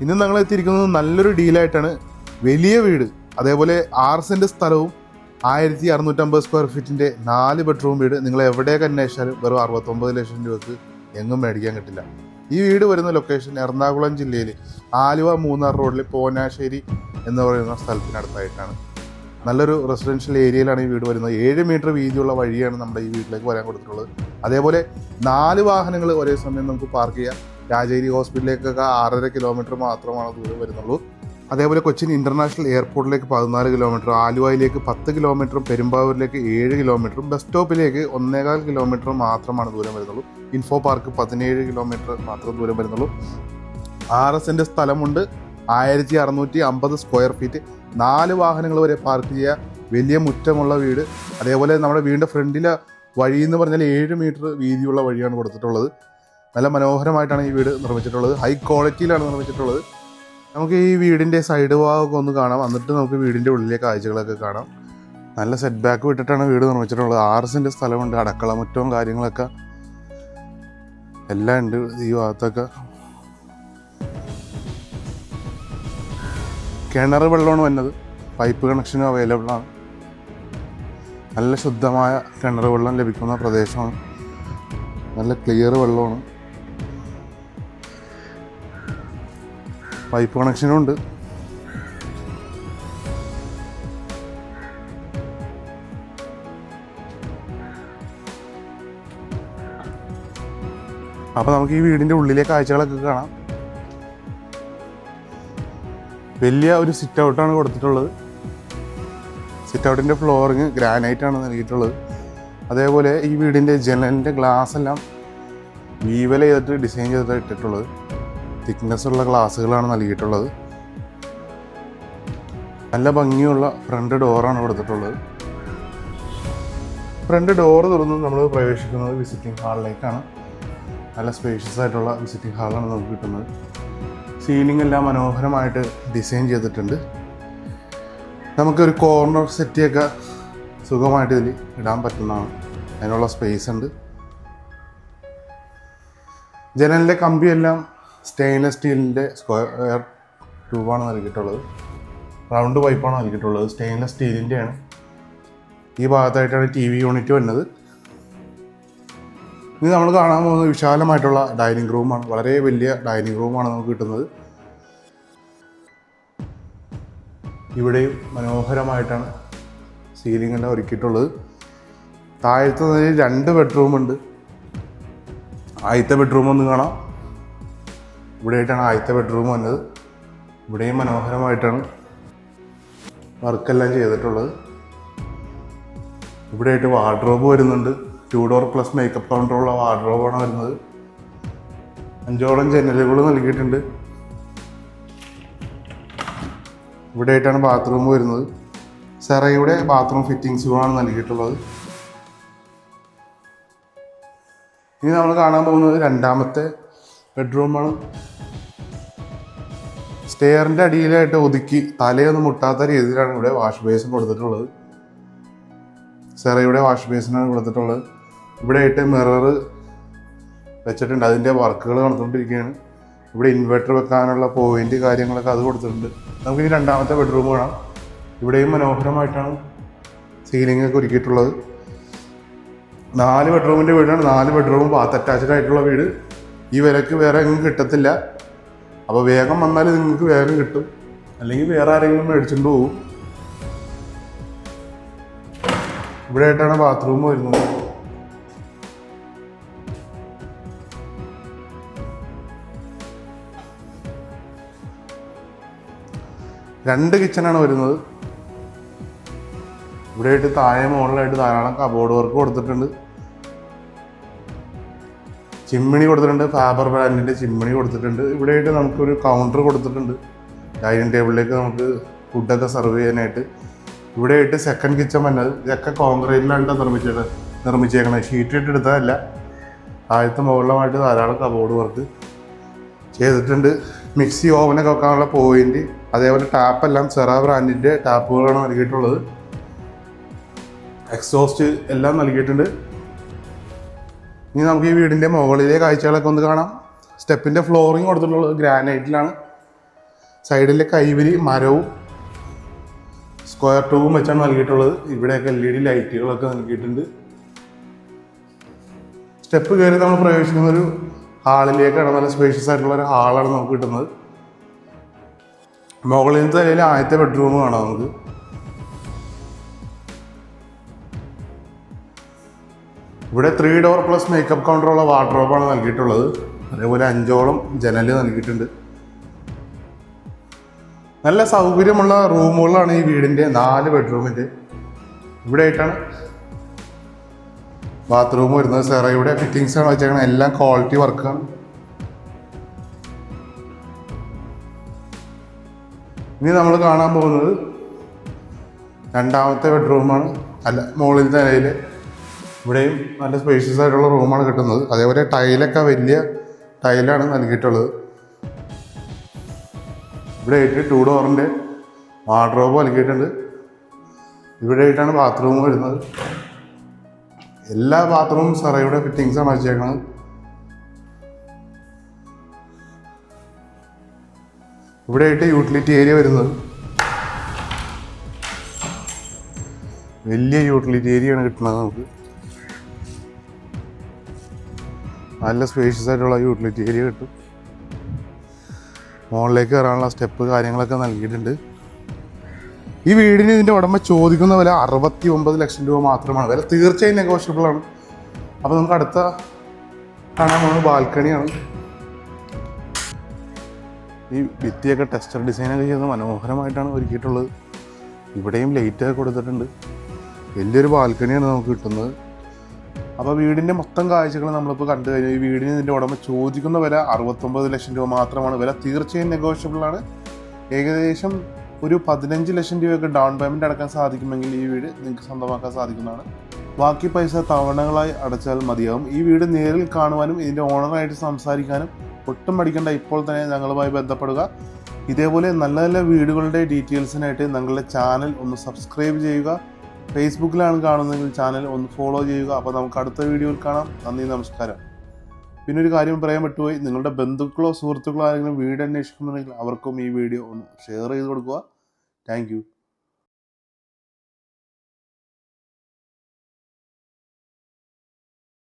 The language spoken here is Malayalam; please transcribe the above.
ഇന്ന് ഞങ്ങൾ എത്തിയിരിക്കുന്നത് നല്ലൊരു ഡീലായിട്ടാണ്. വലിയ വീട്. അതേപോലെ ആറ് സെന്റ് സ്ഥലവും ആയിരത്തി അറുന്നൂറ്റമ്പത് സ്ക്വയർ ഫീറ്റിന്റെ നാല് ബെഡ്റൂം വീട്. നിങ്ങൾ എവിടെയൊക്കെ അന്വേഷിച്ചാലും വെറും അറുപത്തൊമ്പത് ലക്ഷം രൂപക്ക് എങ്ങും മേടിക്കാൻ കിട്ടില്ല. ഈ വീട് വരുന്ന ലൊക്കേഷൻ എറണാകുളം ജില്ലയിൽ ആലുവ മൂന്നാർ റോഡിൽ പോനാശ്ശേരി എന്ന് പറയുന്ന സ്ഥലത്തിനടുത്തായിട്ടാണ്. നല്ലൊരു റെസിഡൻഷ്യൽ ഏരിയയിലാണ് ഈ വീട് വരുന്നത്. ഏഴ് മീറ്റർ വീതിയുള്ള വഴിയാണ് നമ്മുടെ ഈ വീട്ടിലേക്ക് വരാൻ കൊടുത്തിട്ടുള്ളത്. അതേപോലെ നാല് വാഹനങ്ങൾ ഒരേ സമയം നമുക്ക് പാർക്ക് ചെയ്യാം. രാജഗിരി ഹോസ്പിറ്റലിലേക്കൊക്കെ ആറര കിലോമീറ്റർ മാത്രമാണ് ദൂരം വരുന്നുള്ളൂ. അതേപോലെ കൊച്ചിൻ ഇന്റർനാഷണൽ എയർപോർട്ടിലേക്ക് പതിനാല് കിലോമീറ്റർ ആലുവയിലേക്ക് പത്ത് കിലോമീറ്ററും പെരുമ്പാവൂരിലേക്ക് ഏഴ് കിലോമീറ്ററും ബസ് സ്റ്റോപ്പിലേക്ക് ഒന്നേകാൽ കിലോമീറ്റർ മാത്രമാണ് ദൂരം വരുന്നുള്ളൂ. ഇൻഫോ പാർക്ക് പതിനേഴ് കിലോമീറ്റർ മാത്രം ദൂരം വരുന്നുള്ളൂ. ആർ എസിന്റെ സ്ഥലമുണ്ട് ആയിരത്തി അറുന്നൂറ്റി അമ്പത് സ്ക്വയർ ഫീറ്റ്. നാല് വാഹനങ്ങൾ വരെ പാർക്ക് ചെയ്യുക. വലിയ മുറ്റമുള്ള വീട്. അതേപോലെ നമ്മുടെ വീടിന്റെ ഫ്രണ്ടിലെ വഴി എന്ന് പറഞ്ഞാൽ ഏഴ് മീറ്റർ വീതിയുള്ള വഴിയാണ് കൊടുത്തിട്ടുള്ളത്. നല്ല മനോഹരമായിട്ടാണ് ഈ വീട് നിർമ്മിച്ചിട്ടുള്ളത്. ഹൈ ക്വാളിറ്റിയിലാണ് നിർമ്മിച്ചിട്ടുള്ളത്. നമുക്ക് ഈ വീടിന്റെ സൈഡ് ഭാഗമൊക്കെ ഒന്ന് കാണാം. എന്നിട്ട് നമുക്ക് വീടിന്റെ ഉള്ളിലെ കാഴ്ചകളൊക്കെ കാണാം. നല്ല സെറ്റ് ബാക്ക് വിട്ടിട്ടാണ് വീട് നിർമ്മിച്ചിട്ടുള്ളത്. ആറ് സ്ഥലമുണ്ട്. അടക്കള മുറ്റവും കാര്യങ്ങളൊക്കെ എല്ലാം ഉണ്ട് ഈ ഭാഗത്തൊക്കെ. കിണർ വെള്ളമാണ് വന്നത്. പൈപ്പ് കണക്ഷനും അവൈലബിൾ ആണ്. നല്ല ശുദ്ധമായ കിണർ വെള്ളം ലഭിക്കുന്ന പ്രദേശമാണ്. നല്ല ക്ലിയർ വെള്ളമാണ്. പൈപ്പ് കണക്ഷനും ഉണ്ട് അപ്പോൾ നമുക്ക് ഈ വീടിന്റെ ഉള്ളിലെ കാഴ്ചകളൊക്കെ കാണാം. വലിയ ഒരു സിറ്റ് ഔട്ടാണ് കൊടുത്തിട്ടുള്ളത്. സിറ്റ് ഔട്ടിന്റെ ഫ്ലോറിങ് ഗ്രാനൈറ്റ് ആണ് നൽകിയിട്ടുള്ളത്. അതേപോലെ ഈ വീടിന്റെ ജനലിന്റെ ഗ്ലാസ് എല്ലാം വീവൽ ചെയ്തിട്ട് ഡിസൈൻ ചെയ്തിട്ട് ഇട്ടിട്ടുള്ളത്. തിക്നെസ് ഉള്ള ഗ്ലാസ്സുകളാണ് നൽകിയിട്ടുള്ളത്. നല്ല ഭംഗിയുള്ള ഫ്രണ്ട് ഡോറാണ് കൊടുത്തിട്ടുള്ളത്. ഫ്രണ്ട് ഡോർ തുറന്ന് നമ്മൾ പ്രവേശിക്കുന്നത് വിസിറ്റിംഗ് ഹാളിലേക്കാണ് നല്ല സ്പേഷ്യസ് ആയിട്ടുള്ള വിസിറ്റിംഗ് ഹാളാണ് നമുക്ക് കിട്ടുന്നത്. സീലിംഗ് എല്ലാം മനോഹരമായിട്ട് ഡിസൈൻ ചെയ്തിട്ടുണ്ട്. നമുക്കൊരു കോർണർ സെറ്റിയൊക്കെ സുഖമായിട്ട് ഇതിൽ ഇടാൻ പറ്റുന്നതാണ്. അതിനുള്ള സ്പേസ് ഉണ്ട്. ജനലിന്റെ കമ്പിയെല്ലാം സ്റ്റെയിൻലെസ് സ്റ്റീലിന്റെ സ്ക്വയർ ട്യൂബാണ് നൽകിയിട്ടുള്ളത്. റൗണ്ട് പൈപ്പാണ് നൽകിയിട്ടുള്ളത്. സ്റ്റെയിൻലെസ് സ്റ്റീലിന്റെയാണ് ഈ ഭാഗത്തായിട്ടാണ് ടി വി യൂണിറ്റ് വരുന്നത്. ഇനി നമ്മൾ കാണാൻ പോകുന്നത് വിശാലമായിട്ടുള്ള ഡൈനിങ് റൂമാണ് വളരെ വലിയ ഡൈനിങ് റൂമാണ് നമുക്ക് കിട്ടുന്നത്. ഇവിടെയും മനോഹരമായിട്ടാണ് സീലിംഗ് എല്ലാം ഒരുക്കിയിട്ടുള്ളത്. താഴത്തെ നിലയിൽ രണ്ട് ബെഡ്റൂമുണ്ട് ആദ്യത്തെ ബെഡ്റൂം ഒന്ന് കാണാം. ഇവിടെയായിട്ടാണ് ആദ്യത്തെ ബെഡ്റൂം വന്നത്. ഇവിടെയും മനോഹരമായിട്ടാണ് വർക്കെല്ലാം ചെയ്തിട്ടുള്ളത്. ഇവിടെയായിട്ട് വാർഡ്രോബ് വരുന്നുണ്ട്. ടു ഡോർ പ്ലസ് മേക്കപ്പ് കൗണ്ടറുള്ള വാർഡ്രോബാണ് വരുന്നത്. അഞ്ചോളം ജനലുകൾ നൽകിയിട്ടുണ്ട്. ഇവിടെയായിട്ടാണ് ബാത്റൂം വരുന്നത്. സെറയുടെ ബാത്റൂം ഫിറ്റിങ്സുകളാണ് നൽകിയിട്ടുള്ളത്. ഇനി നമ്മൾ കാണാൻ പോകുന്നത് രണ്ടാമത്തെ ബെഡ്റൂമാണ് സ്റ്റെയറിന്റെ അടിയിലായിട്ട് ഒതുക്കി തലയൊന്നും മുട്ടാത്ത രീതിയിലാണ് ഇവിടെ വാഷ് ബേസിൻ കൊടുത്തിട്ടുള്ളത്. സെറയുടെ വാഷ് ബേസിനാണ് കൊടുത്തിട്ടുള്ളത്. ഇവിടെ ആയിട്ട് മിറർ വെച്ചിട്ടുണ്ട്. അതിന്റെ വർക്കുകൾ നടന്നുകൊണ്ടിരിക്കുകയാണ്. ഇവിടെ ഇൻവെർട്ടർ വെക്കാനുള്ള പോയിന്റ് കാര്യങ്ങളൊക്കെ അത് കൊടുത്തിട്ടുണ്ട്. നമുക്ക് ഇനി രണ്ടാമത്തെ ബെഡ്റൂം കാണാം. ഇവിടെയും മനോഹരമായിട്ടാണ് സീലിംഗ് ഒക്കെ ഒരുക്കിയിട്ടുള്ളത്. നാല് ബെഡ്റൂമിന്റെ വീടാണ്. നാല് ബെഡ്റൂമും ബാത്ത് അറ്റാച്ച്ഡ് ആയിട്ടുള്ള വീട്. ഈ വിലക്ക് വേറെ എങ്ങും കിട്ടത്തില്ല. അപ്പോൾ വേഗം വന്നാൽ നിങ്ങൾക്ക് വേഗം കിട്ടും. അല്ലെങ്കിൽ വേറെ ആരെങ്കിലും മേടിച്ചുകൊണ്ട് പോകും ഇവിടെ ആയിട്ടാണ് ബാത്റൂം വരുന്നത്. രണ്ട് കിച്ചണാണ് വരുന്നത്. ഇവിടെയായിട്ട് താഴെ മുകളിലായിട്ട് ധാരാളം കബോർഡ് വർക്ക് കൊടുത്തിട്ടുണ്ട്. ചിമ്മിണി കൊടുത്തിട്ടുണ്ട്. ഫാബർ ബ്രാൻഡിന്റെ ചിമ്മിണി കൊടുത്തിട്ടുണ്ട്. ഇവിടെയായിട്ട് നമുക്കൊരു കൗണ്ടർ കൊടുത്തിട്ടുണ്ട്. ഡൈനിങ് ടേബിളിലേക്ക് നമുക്ക് ഫുഡൊക്കെ സെർവ് ചെയ്യാനായിട്ട്. ഇവിടെയായിട്ട് സെക്കൻഡ് കിച്ചൺ വന്നത്. ഇതൊക്കെ കോൺക്രീറ്റിലാണ് നിർമ്മിച്ചത് നിർമ്മിച്ചേക്കണത്. ഷീറ്റ് ഇട്ട് എടുത്തതല്ല. താഴത്തെ മുകളിലുമായിട്ട് ധാരാളം കബോർഡ് വർക്ക് ചെയ്തിട്ടുണ്ട്. മിക്സി ഓവനൊക്കെ വെക്കാനുള്ള പോയിന്റ് അതേപോലെ ടാപ്പെല്ലാം സെറ ബ്രാൻഡിന്റെ ടാപ്പുകളാണ് നൽകിയിട്ടുള്ളത്. എക്സോസ്റ്റ് എല്ലാം നൽകിയിട്ടുണ്ട്. ഇനി നമുക്ക് ഈ വീടിന്റെ മുകളിലെ കാഴ്ചകളൊക്കെ ഒന്ന് കാണാം. സ്റ്റെപ്പിന്റെ ഫ്ലോറിങ് കൊടുത്തിട്ടുള്ളത് ഗ്രാനൈറ്റിലാണ്. സൈഡിലെ കൈവരി മരവും സ്ക്വയർ ട്യൂബും വെച്ചാണ് നൽകിയിട്ടുള്ളത്. ഇവിടെയൊക്കെ എൽ ഇ ഡി ലൈറ്റുകളൊക്കെ നൽകിയിട്ടുണ്ട്. സ്റ്റെപ്പ് കയറി നമ്മൾ പ്രവേശിക്കുന്ന ഒരു ഹാളിലേക്കാണ് നല്ല സ്പേഷ്യസ് ആയിട്ടുള്ള ഒരു ഹാളാണ് നമുക്ക് കിട്ടുന്നത്. മുകളിലത്തെ നിലയിൽ ആദ്യത്തെ ബെഡ്റൂം കാണാം നമുക്ക്. ഇവിടെ ത്രീ ഡോർ പ്ലസ് മേക്കപ്പ് കൗണ്ടറുള്ള വാർഡ്രോബാണ് നൽകിയിട്ടുള്ളത്. അതേപോലെ അഞ്ചോളം ജനൽ നൽകിയിട്ടുണ്ട്. നല്ല സൗകര്യമുള്ള റൂമുകളാണ് ഈ വീടിന്റെ നാല് ബെഡ്റൂമിന്റെ ഇവിടെ ആയിട്ടാണ് ബാത്റൂം വരുന്നത്. സാറേ ഇവിടെ ഫിറ്റിങ്സ് ആണ് വെച്ചേക്കണത് എല്ലാം ക്വാളിറ്റി വർക്കാണ് ഇനി നമ്മൾ കാണാൻ പോകുന്നത് രണ്ടാമത്തെ ബെഡ്റൂമാണ് അല്ല മുകളിൽ നിലയിൽ ഇവിടെയും നല്ല സ്പേഷ്യസ് ആയിട്ടുള്ള റൂമാണ് കിട്ടുന്നത്. അതേപോലെ ടൈലൊക്കെ വലിയ ടൈലാണ് നൽകിയിട്ടുള്ളത്. ഇവിടെ ആയിട്ട് ടൂ ഡോറിന്റെ വാർഡ്രോബ് നൽകിയിട്ടുണ്ട്. ഇവിടെ ആയിട്ടാണ് ബാത്റൂം വരുന്നത്. എല്ലാ ബാത്റൂമും സെറയുടെ ഫിറ്റിങ്സാണ് വെച്ചേക്കുന്നത് ഇവിടെ ആയിട്ട് യൂട്ടിലിറ്റി ഏരിയ വരുന്നത്. വലിയ യൂട്ടിലിറ്റി ഏരിയ ആണ് കിട്ടുന്നത് നമുക്ക്. നല്ല സ്പേഷ്യസ് ആയിട്ടുള്ള യൂട്ടിലിറ്റി ഏരിയ കിട്ടും. മുകളിലേക്ക് കയറാനുള്ള സ്റ്റെപ്പ് കാര്യങ്ങളൊക്കെ നൽകിയിട്ടുണ്ട്. ഈ വീടിന് ഇതിന്റെ ഉടമ ചോദിക്കുന്ന വില അറുപത്തി ഒമ്പത് ലക്ഷം രൂപ മാത്രമാണ്. വില തീർച്ചയായും നെഗോഷ്യബിൾ ആണ്. അപ്പോൾ നമുക്ക് അടുത്ത കാണാൻ പോകുന്നത് ബാൽക്കണിയാണ്. ഈ ഭിത്തിയൊക്കെ ടെസ്റ്റർ ഡിസൈനൊക്കെ ചെയ്ത് മനോഹരമായിട്ടാണ് ഒരുക്കിയിട്ടുള്ളത്. ഇവിടെയും ലൈറ്റൊക്കെ കൊടുത്തിട്ടുണ്ട്. വലിയൊരു ബാൽക്കണിയാണ് നമുക്ക് കിട്ടുന്നത്. അപ്പോൾ വീടിന്റെ മൊത്തം കാഴ്ചകൾ നമ്മളിപ്പോൾ കണ്ടു കഴിഞ്ഞാൽ ഈ വീടിന് ഇതിന്റെ ഉടമ ചോദിക്കുന്ന വില അറുപത്തൊമ്പത് ലക്ഷം രൂപ മാത്രമാണ്. വില തീർച്ചയായും നെഗോഷ്യബിൾ ആണ്. ഏകദേശം ഒരു പതിനഞ്ച് ലക്ഷം രൂപയൊക്കെ ഡൗൺ പേയ്മെന്റ് അടക്കാൻ സാധിക്കുമെങ്കിൽ ഈ വീട് നിങ്ങൾക്ക് സ്വന്തമാക്കാൻ സാധിക്കുന്നതാണ്. ബാക്കി പൈസ തവണകളായി അടച്ചാൽ മതിയാവും. ഈ വീട് നേരിൽ കാണുവാനും ഇതിന്റെ ഓണറായിട്ട് സംസാരിക്കാനും ഒട്ടും മടിക്കേണ്ട. ഇപ്പോൾ തന്നെ ഞങ്ങളുമായി ബന്ധപ്പെടുക. ഇതേപോലെ നല്ല നല്ല വീടുകളുടെ ഡീറ്റെയിൽസിനായിട്ട് ഞങ്ങളുടെ ചാനൽ ഒന്ന് സബ്സ്ക്രൈബ് ചെയ്യുക. ഫേസ്ബുക്കിലാണ് കാണുന്നതെങ്കിൽ ചാനൽ ഒന്ന് ഫോളോ ചെയ്യുക. അപ്പോൾ നമുക്ക് അടുത്ത വീഡിയോയിൽ കാണാം. നന്ദി നമസ്കാരം. പിന്നെ ഒരു കാര്യം പറയാൻ പറ്റുപോയി നിങ്ങളുടെ ബന്ധുക്കളോ സുഹൃത്തുക്കളോ ആരെങ്കിലും വീട് അന്വേഷിക്കുന്നുണ്ടെങ്കിൽ അവർക്കും ഈ വീഡിയോ ഒന്ന് ഷെയർ ചെയ്ത് കൊടുക്കുക. താങ്ക്